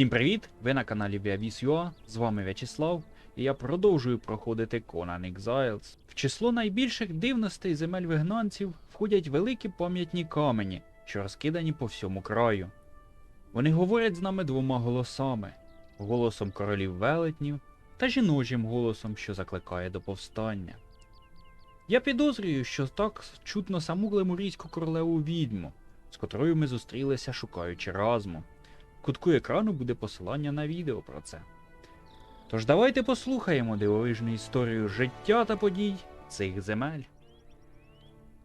Всім привіт! Ви на каналі Viavis.ua, з вами В'ячеслав, і я продовжую проходити Conan Exiles. В число найбільших дивностей земель вигнанців входять великі пам'ятні камені, що розкидані по всьому краю. Вони говорять з нами двома голосами: голосом королів велетнів та жіночим голосом, що закликає до повстання. Я підозрюю, що так чутно саму глемурійську королеву відьму, з котрою ми зустрілися, шукаючи разму. Кутку екрану буде посилання на відео про це. Тож давайте послухаємо дивовижну історію життя та подій цих земель.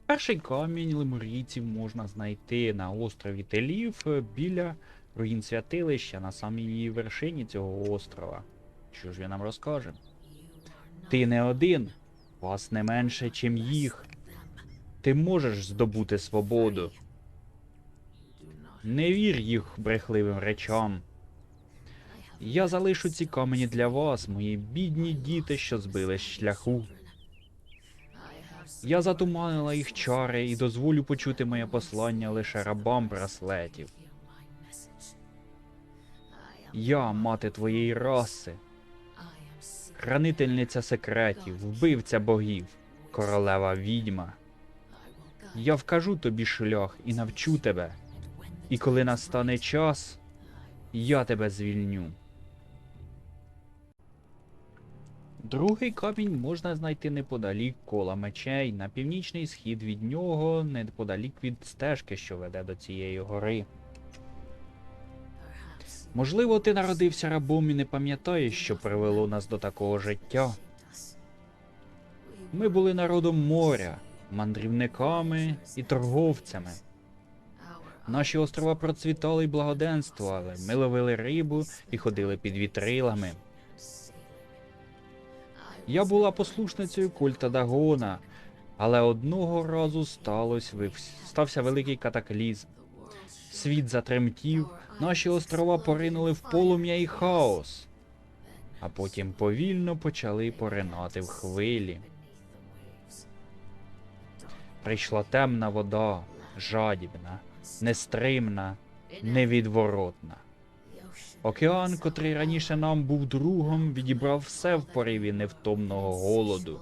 Перший камінь лемурійців можна знайти на острові Телів біля руїн святилища на самій вершині цього острова. Що ж він нам розкаже? Ти не один, вас не менше, чим їх. Ти можеш здобути свободу. Не вір їх брехливим речам. Я залишу ці камені для вас, мої бідні діти, що збили шляху. Я затуманила їх чари і дозволю почути моє послання лише рабам браслетів. Я, мати твоєї раси, хранительниця секретів, вбивця богів, королева відьма. Я вкажу тобі шлях і навчу тебе. І коли настане час, я тебе звільню. Другий камінь можна знайти неподалік кола мечей, на північний схід від нього, неподалік від стежки, що веде до цієї гори. Можливо, ти народився рабом і не пам'ятаєш, що привело нас до такого життя. Ми були народом моря, мандрівниками і торговцями. Наші острова процвітали й благоденствували. Ми ловили рибу і ходили під вітрилами. Я була послушницею культа Дагона, але одного разу сталося, стався великий катаклізм. Світ затремтів, наші острова поринули в полум'я і хаос, а потім повільно почали поринати в хвилі. Прийшла темна вода, жадібна, нестримна, невідворотна. Океан, котрий раніше нам був другом, відібрав все в пориві невтомного голоду.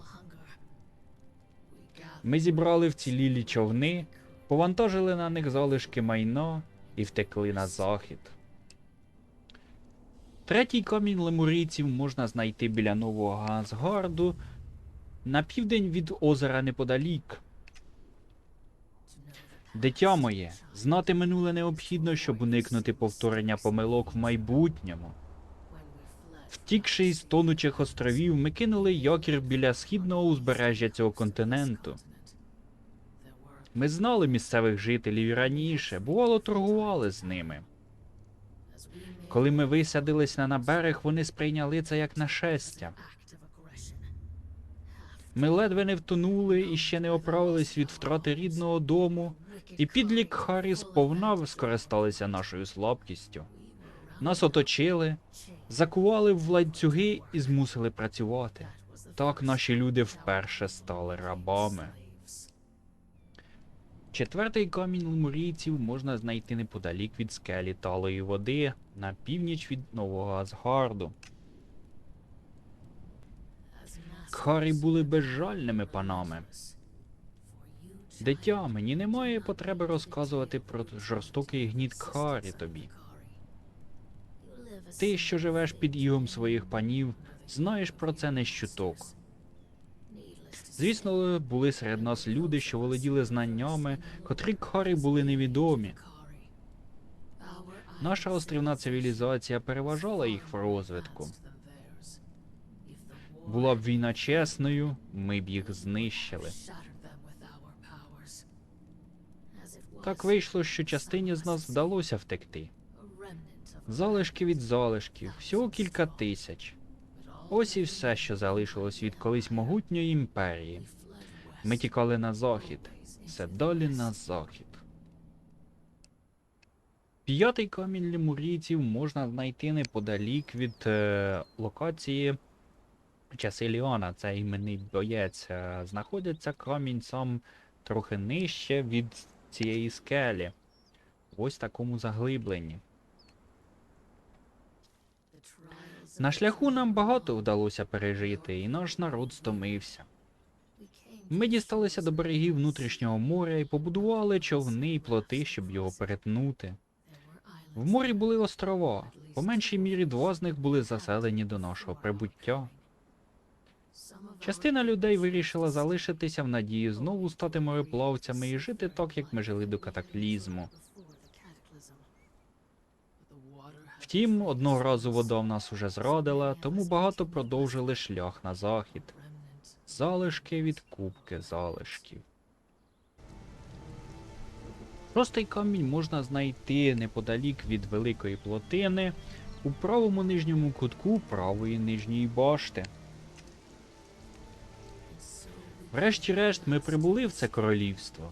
Ми зібрали вцілілі човни, повантажили на них залишки майна і втекли на захід. Третій камінь лемурійців можна знайти біля нового Газгарду на південь від озера неподалік. Дитя моє, знати минуле необхідно, щоб уникнути повторення помилок в майбутньому. Втікши із тонучих островів, ми кинули якір біля східного узбережжя цього континенту. Ми знали місцевих жителів раніше, бувало, торгували з ними. Коли ми висадились на берег, вони сприйняли це як нашестя. Ми ледве не втонули і ще не оправились від втрати рідного дому, і підлік Харрі сповна скористалися нашою слабкістю. Нас оточили, закували в ланцюги і змусили працювати. Так наші люди вперше стали рабами. Четвертий камінь лемурійців можна знайти неподалік від скелі талої води на північ від Нового Асгарду. Кхарі були безжальними панами. Дитя, мені немає потреби розказувати про жорстокий гніт Кхарі тобі. Ти, що живеш під ігом своїх панів, знаєш про це не щуток. Звісно, були серед нас люди, що володіли знаннями, котрі Кхарі були невідомі. Наша острівна цивілізація переважала їх в розвитку. Була б війна чесною, ми б їх знищили. Так вийшло, що частині з нас вдалося втекти. Залишки від залишків, всього кілька тисяч. Ось і все, що залишилось від колись могутньої імперії. Ми тікали на захід, все далі на захід. П'ятий камінь лемурійців можна знайти неподалік від е, локації Часиліона, це іменний боєць. Е, Знаходиться камінь сам трохи нижче від цієї скелі. Ось такому заглибленні. На шляху нам багато вдалося пережити, і наш народ стомився. Ми дісталися до берегів внутрішнього моря і побудували човни й плоти, щоб його перетнути. В морі були острова. По меншій мірі два з них були заселені до нашого прибуття. Частина людей вирішила залишитися в надії знову стати мореплавцями і жити так, як ми жили до катаклізму. Втім, одного разу вода в нас уже зрадила, тому багато продовжили шлях на захід. Залишки від кубки залишків. Простий камінь можна знайти неподалік від великої плотини у правому нижньому кутку правої нижньої башти. Врешті-решт ми прибули в це королівство.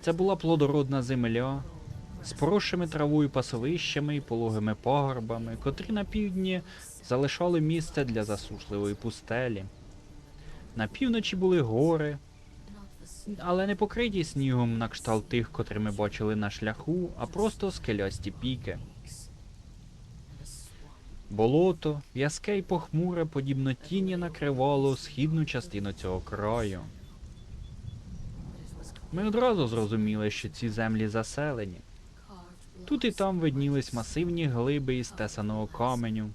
Це була плодородна земля з поросшими травою пасовищами і пологими пагорбами, котрі на півдні залишали місце для засушливої пустелі. На півночі були гори, але не покриті снігом на кшталт тих, котрі ми бачили на шляху, а просто скелясті піки. Болото, в'язке й похмуре, подібно тіні накривало східну частину цього краю. Ми одразу зрозуміли, що ці землі заселені. Тут і там виднілись масивні глиби із тесаного каменю.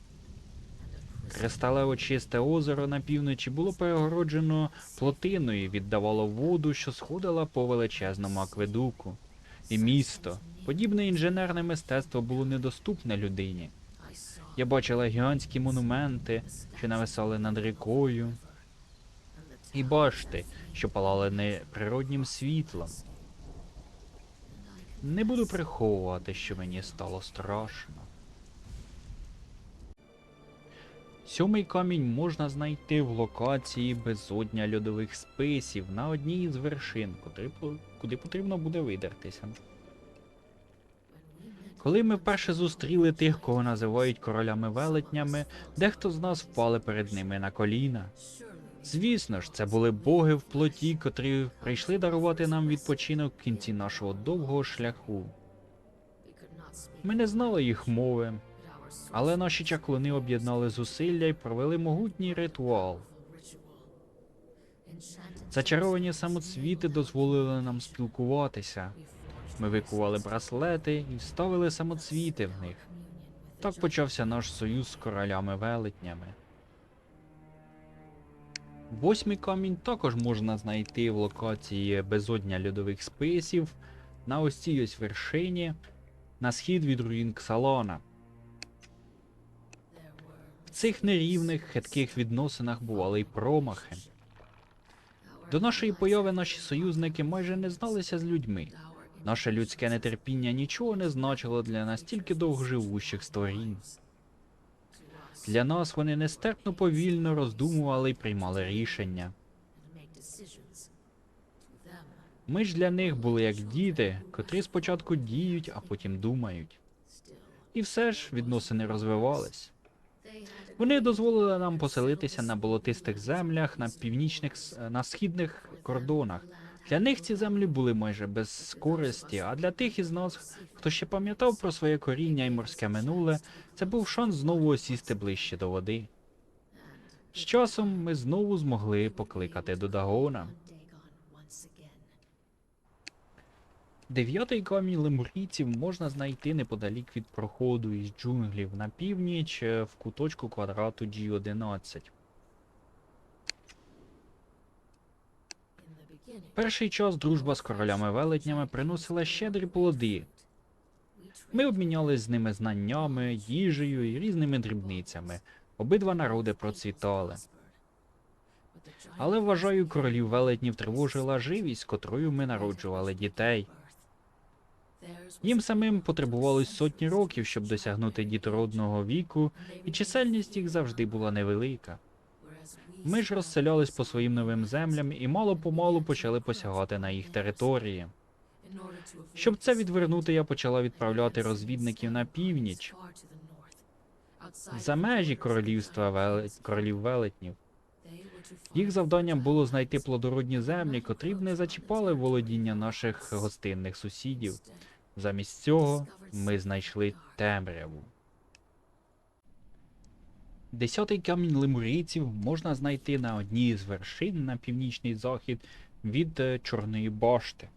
Кристалево чисте озеро на півночі було перегороджено плотиною і віддавало воду, що сходила по величезному акведуку. І місто, подібне інженерне мистецтво було недоступне людині. Я бачила гігантські монументи, що нависали над рікою, і башти, що палали неприроднім світлом. Не буду приховувати, що мені стало страшно. Сьомий камінь можна знайти в локації безодня льодових списів на одній із вершин, куди потрібно буде видертися. Коли ми вперше зустріли тих, кого називають королями велетнями, дехто з нас впали перед ними на коліна. Звісно ж, це були боги в плоті, котрі прийшли дарувати нам відпочинок в кінці нашого довгого шляху. Ми не знали їх мови, але наші чаклуни об'єднали зусилля і провели могутній ритуал. Зачаровані самоцвіти дозволили нам спілкуватися. Ми викували браслети і вставили самоцвіти в них. Так почався наш союз з королями велетнями. Восьмий камінь також можна знайти в локації безодня льодових списів на ось цій ось вершині на схід від руїн Ксалона. В цих нерівних, хитких відносинах бували й промахи. До нашої появи наші союзники майже не зналися з людьми. Наше людське нетерпіння нічого не значило для настільки довгоживущих створінь. Для нас вони нестерпно повільно роздумували і приймали рішення. Ми ж для них були як діти, котрі спочатку діють, а потім думають. І все ж відносини розвивались. Вони дозволили нам поселитися на болотистих землях на північних на східних кордонах. Для них ці землі були майже без користі, а для тих із нас, хто ще пам'ятав про своє коріння і морське минуле, це був шанс знову осісти ближче до води. З часом ми знову змогли покликати до Дагона. Дев'ятий камінь лемурійців можна знайти неподалік від проходу із джунглів на північ е, в куточку квадрату G11. Перший час дружба з королями велетнями приносила щедрі плоди. Ми обмінялись з ними знаннями, їжею і різними дрібницями. Обидва народи процвітали. Але вважаю, королів велетнів тривожила живість, котрою ми народжували дітей. Їм самим потребувалось сотні років, щоб досягнути дітородного віку, і чисельність їх завжди була невелика. Ми ж розселялись по своїм новим землям і мало помалу почали посягати на їх території. Щоб це відвернути, я почала відправляти розвідників на північ, за межі королівства велет... королів велетнів. Їх завданням було знайти плодородні землі, котрі б не зачіпали володіння наших гостинних сусідів. Замість цього ми знайшли темряву. Десятий камінь лемурійців можна знайти на одній з вершин на північний захід від е, Чорної башти.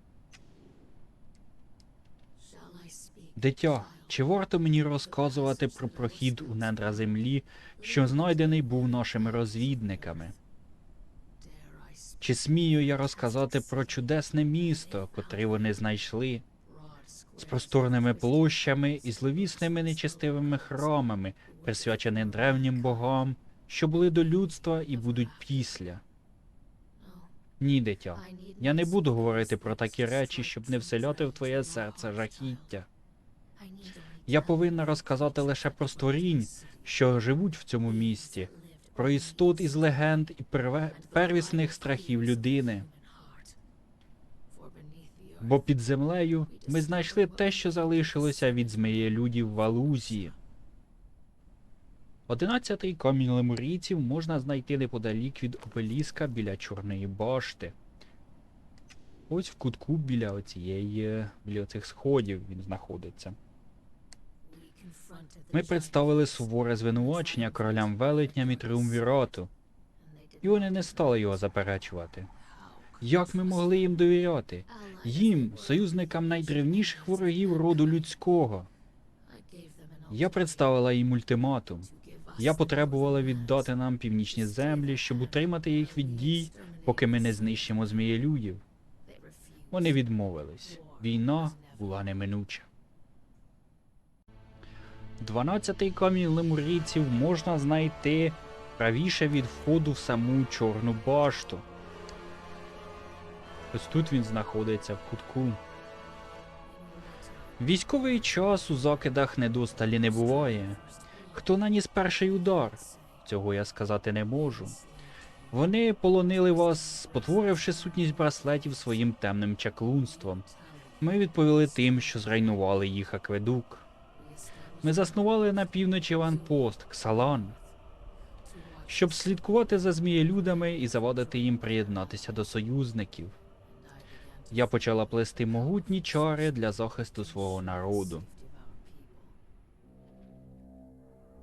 Дитя, чи варто мені розказувати про прохід у недра землі, що знайдений був нашими розвідниками? Чи смію я розказати про чудесне місто, котре вони знайшли, з просторними площами і зловісними нечестивими храмами, присвяченими древнім богам, що були до людства і будуть після? Ні, дитя. Я не буду говорити про такі речі, щоб не вселяти в твоє серце жахіття. Я повинна розказати лише про створінь, що живуть в цьому місті, про істот із легенд і первісних страхів людини. Бо під землею ми знайшли те, що залишилося від змеєлюдів в Алузії. Одинадцятий камінь лемурійців можна знайти неподалік від обеліска біля Чорної башти. Ось в кутку біля оцієї, біля цих сходів він знаходиться. Ми представили суворе звинувачення королям велетням і триумвірату, і вони не стали його заперечувати. Як ми могли їм довіряти? Їм, союзникам найдревніших ворогів роду людського. Я представила їм ультиматум. Я потребувала віддати нам північні землі, щоб утримати їх від дій, поки ми не знищимо змієлюдів. Вони відмовились. Війна була неминуча. Дванадцятий камінь лемурійців можна знайти правіше від входу в саму Чорну башту. Ось тут він знаходиться в кутку. Військовий час у закидах недосталі не буває. Хто наніс перший удар? Цього я сказати не можу. Вони полонили вас, спотворивши сутність браслетів своїм темним чаклунством. Ми відповіли тим, що зруйнували їх акведук. Ми заснували на півночі ванпост Ксалан, щоб слідкувати за змієлюдами і завадити їм приєднатися до союзників. Я почала плести могутні чари для захисту свого народу.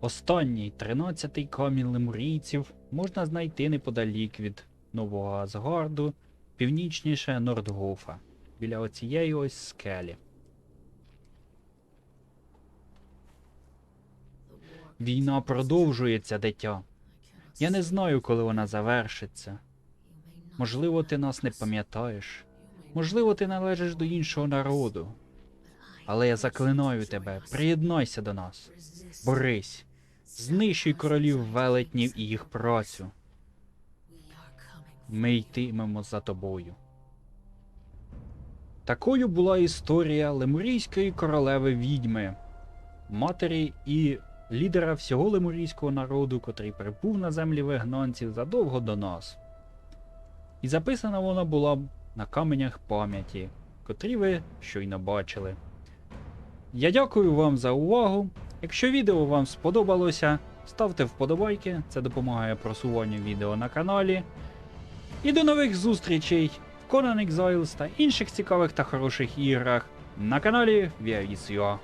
Останній, тринадцятий камінь лемурійців можна знайти неподалік від Нового Асгарду, північніше Нордгофа, біля оцієї ось скелі. Війна продовжується, дитя. Я не знаю, коли вона завершиться. Можливо, ти нас не пам'ятаєш. Можливо, ти належиш до іншого народу. Але я заклинаю тебе, приєднайся до нас. Борись, знищуй королів велетнів і їх працю. Ми йтимемо за тобою. Такою була історія лемурійської королеви відьми, матері і лідера всього лемурійського народу, котрий прибув на землі вигнанців задовго до нас. І записана вона була на каменях пам'яті, котрі ви щойно бачили. Я дякую вам за увагу. Якщо відео вам сподобалося, ставте вподобайки, це допомагає просуванню відео на каналі. І до нових зустрічей в Conan Exiles та інших цікавих та хороших іграх на каналі Viavis.ua.